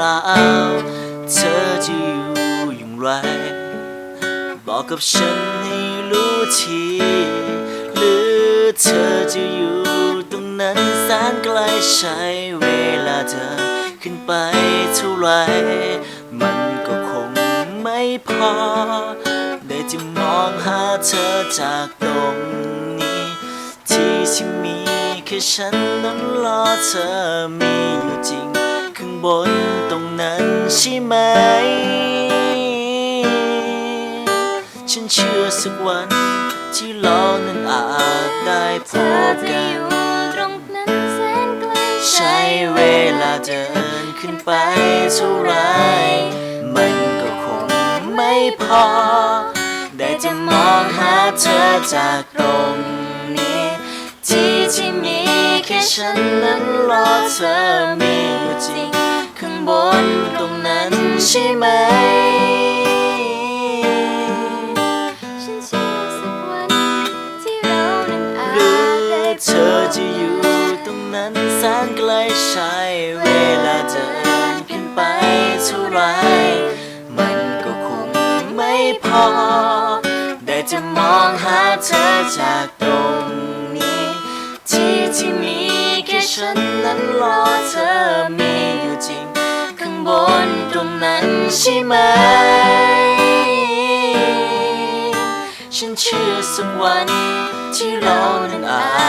ล่า เธอจะอยู่อย่างไร บอกกับฉันให้รู้ที หรือเธอจะอยู่ตรงนั้นแสนไกลใช้เวลาเธอขึ้นไปเท่าไร มันก็คงไม่พอ ได้จะมองหาเธอจากตรงนี้ ที่ที่มีแค่ฉันนั้นรอเธอมีอยู่จริงข้าง บนตรงนั้นใช่ไหม ฉันเชื่อสักวันที่เรานั้นอาจได้พบกัน ตรงนั้นแสนไกลใช้เวลาเดินขึ้นไปเท่าไร มันก็คงไม่พอ ได้จะมองหาเธอจากตรงนี้ ที่ที่มีแค่ฉันนั้นรอเธอมีอยู่จริง ใช่ไหม ฉันเชื่อสักวันที่เรานั้นอาหรือจได้เธอจะอยู่ตรงนั้นแสนไกลใช้เวลาเดินขึ้นไปเท่าไร มันก็คงไม่พอ ได้จะมองหาเธอจากตรงนี้ ที่ที่มีแค่ฉันนั้นรอเธอมี บนตรงนั้นใช่ไหม ฉันเชื่อสักวันที่เรานั้นอาจได้